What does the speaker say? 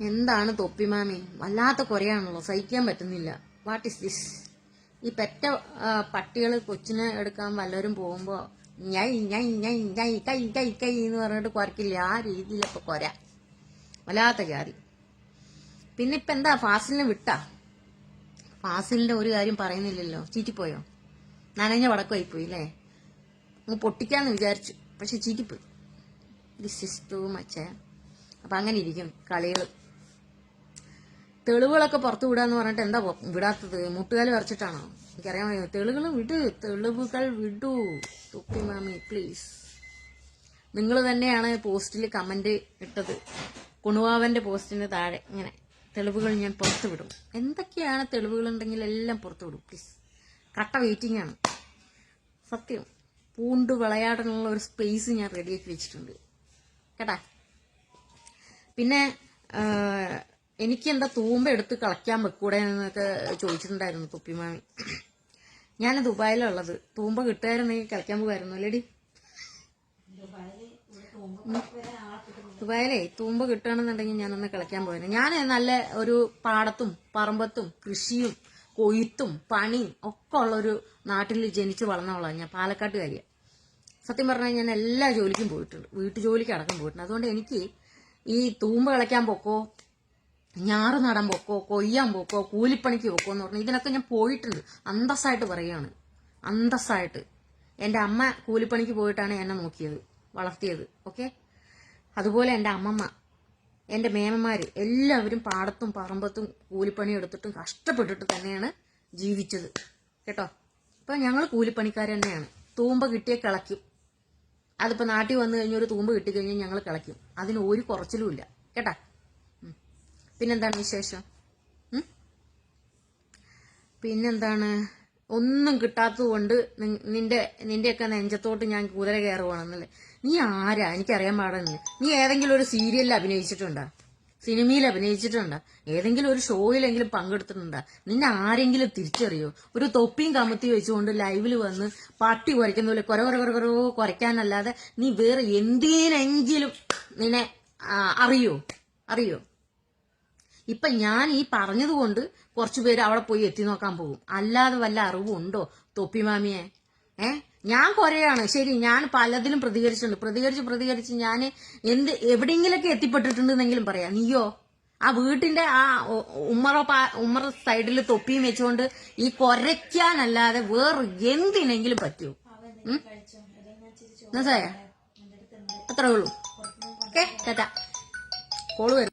എന്താണ് തൊപ്പി മാമി? വല്ലാത്ത കുറയാണല്ലോ സഹിക്കാൻ പറ്റുന്നില്ല. വാട്ട് ഇസ് ദിസ് ഈ പെറ്റ പട്ടികൾ കൊച്ചിനെ എടുക്കാൻ വല്ലവരും പോകുമ്പോ ഞൈ ഞൈ ഞൈ ഞൈ കൈ കൈ കൈ എന്ന് പറഞ്ഞിട്ട് കുറയ്ക്കില്ല ആ രീതിയിലൊക്കെ കൊര. വല്ലാത്ത ജാതി. പിന്നെ ഇപ്പൊ എന്താ ഫാസിലിനെ വിട്ടാ? ഫാസിലിന്റെ ഒരു കാര്യം പറയുന്നില്ലല്ലോ. ചീറ്റിപ്പോയോ? നനഞ്ഞ വടക്കമായി പോയി അല്ലേ? അങ്ങ് പൊട്ടിക്കാന്ന് വിചാരിച്ചു പക്ഷെ ചീറ്റിപ്പോയി. ദിസ് ഇസ് ടു മച്ച അപ്പൊ അങ്ങനെ ഇരിക്കും കളികൾ തെളിവുകളൊക്കെ പുറത്തു വിടാന്ന് പറഞ്ഞിട്ട് എന്താ വിടാത്തത്? മുട്ടുകാൽ വരച്ചിട്ടാണോ? എനിക്കറിയാൻ വയ്യ. തെളിവുകൾ വിട്. തെളിവുകൾ വിടൂ. തുപ്പി മാമി പ്ലീസ്. നിങ്ങൾ തന്നെയാണ് പോസ്റ്റിൽ കമന്റ് ഇട്ടത്. കുണുവാവന്റെ പോസ്റ്റിന് താഴെ ഇങ്ങനെ തെളിവുകൾ ഞാൻ പുറത്തു വിടും. എന്തൊക്കെയാണ് തെളിവുകൾ ഉണ്ടെങ്കിൽ എല്ലാം പുറത്തു വിടും പ്ലീസ്. കട്ട വെയിറ്റിംഗ് ആണ്. സത്യം. പൂണ്ട് വിളയാടാനുള്ള ഒരു സ്പേസ് ഞാൻ റെഡിയാക്കി വെച്ചിട്ടുണ്ട്. കേട്ടാ? പിന്നെ എനിക്ക് എന്താ തൂമ്പ എടുത്ത് കളയ്ക്കാൻ വെക്കൂടെ എന്നൊക്കെ ചോദിച്ചിട്ടുണ്ടായിരുന്നു തൊപ്പിമാമി. ഞാൻ ദുബായിലുള്ളത്. തൂമ്പ കിട്ടുമായിരുന്നെങ്കിൽ കളിക്കാൻ പോകുമായിരുന്നു അല്ലേടി? ദുബായിലേ തൂമ്പ കിട്ടുകയാണെന്നുണ്ടെങ്കിൽ ഞാനൊന്ന് കളിക്കാൻ പോയിരുന്നു ഞാൻ നല്ല ഒരു പാടത്തും പറമ്പത്തും കൃഷിയും കൊയ്ത്തും പണിയും ഒക്കെ ഉള്ള ഒരു നാട്ടിൽ ജനിച്ച് വളർന്നവളാണ് ഞാൻ പാലക്കാട്ടുകാരിയാണ് സത്യം പറഞ്ഞാൽ ഞാൻ എല്ലാ ജോലിക്കും പോയിട്ടുണ്ട്. വീട്ടു ജോലിക്ക് അടക്കം പോയിട്ടുണ്ട്. അതുകൊണ്ട് എനിക്ക് ഈ തൂമ്പ കളിക്കാൻ പോക്കോ ഞാറ് നടാൻ പോക്കോ കൊയ്യാൻ പോക്കോ കൂലിപ്പണിക്ക് പോക്കോ എന്ന് പറഞ്ഞു ഇതിനൊക്കെ ഞാൻ പോയിട്ടുണ്ട്. അന്തസ്സായിട്ട് പറയുകയാണ് അന്തസ്സായിട്ട്. എന്റെ അമ്മ കൂലിപ്പണിക്ക് പോയിട്ടാണ് എന്നെ നോക്കിയത് വളർത്തിയത്. ഓക്കെ? അതുപോലെ എന്റെ അമ്മമ്മ എന്റെ മേമന്മാര് എല്ലാവരും പാടത്തും പറമ്പത്തും കൂലിപ്പണി എടുത്തിട്ടും കഷ്ടപ്പെട്ടിട്ട് തന്നെയാണ് ജീവിച്ചത്. കേട്ടോ? ഇപ്പം ഞങ്ങൾ കൂലിപ്പണിക്കാർ തന്നെയാണ്. തൂമ്പ കിട്ടിയ കിളയ്ക്കും. അതിപ്പോ നാട്ടിൽ വന്നു കഴിഞ്ഞ ഒരു തൂമ്പ് കിട്ടിക്കഴിഞ്ഞാൽ ഞങ്ങൾ കിളയ്ക്കും. അതിന് ഒരു കുറച്ചിലും ഇല്ല. കേട്ടാ. പിന്നെന്താണ് വിശേഷം? പിന്നെന്താണ്? ഒന്നും കിട്ടാത്തത് കൊണ്ട് നിന്റെ നിന്റെയൊക്കെ നെഞ്ചത്തോട്ട് ഞാൻ കുതിര കയറുവാണെന്നല്ലേ. നീ ആരാ? എനിക്കറിയാൻ പാടുന്നില്ല നീ ഏതെങ്കിലും ഒരു സീരിയലിൽ അഭിനയിച്ചിട്ടുണ്ടോ? സിനിമയിൽ അഭിനയിച്ചിട്ടുണ്ടോ? ഏതെങ്കിലും ഒരു ഷോയിലെങ്കിലും പങ്കെടുത്തിട്ടുണ്ടോ? നിന്നെ ആരെങ്കിലും തിരിച്ചറിയോ? ഒരു തൊപ്പിയും കമത്തിയും വെച്ചുകൊണ്ട് ലൈവിൽ വന്ന് പട്ടി കുരയ്ക്കുന്ന പോലെ കുര കുര കുര കുര കുരയ്ക്കാനല്ലാതെ നീ വേറെ എന്തിനെങ്കിലും നിന്നെ അറിയോ? അറിയോ? ഇപ്പൊ ഞാൻ ഈ പറഞ്ഞതുകൊണ്ട് കുറച്ചു പേര് അവിടെ പോയി എത്തി നോക്കാൻ പോകും. അല്ലാതെ വല്ല അറിവും ഉണ്ടോ തൊപ്പിമാമിയെ ഏ? ഞാൻ കുറയാണ് ശരി ഞാൻ പലതിലും പ്രതികരിച്ചിട്ടുണ്ട്. പ്രതികരിച്ച് പ്രതികരിച്ച് ഞാൻ എന്ത് എവിടെയെങ്കിലൊക്കെ എത്തിപ്പെട്ടിട്ടുണ്ടെന്നെങ്കിലും പറയാം. നീയോ? ആ വീട്ടിന്റെ ആ ഉമ്മറ ഉമ്മറ സൈഡിൽ തൊപ്പിയും വെച്ചുകൊണ്ട് ഈ കൊരയ്ക്കാനല്ലാതെ വേറെ എന്തിനെങ്കിലും പറ്റൂ? മനസ്സായ അത്രേ ഉള്ളൂ. ഓക്കെ ചേട്ടാ കോൾ വരും.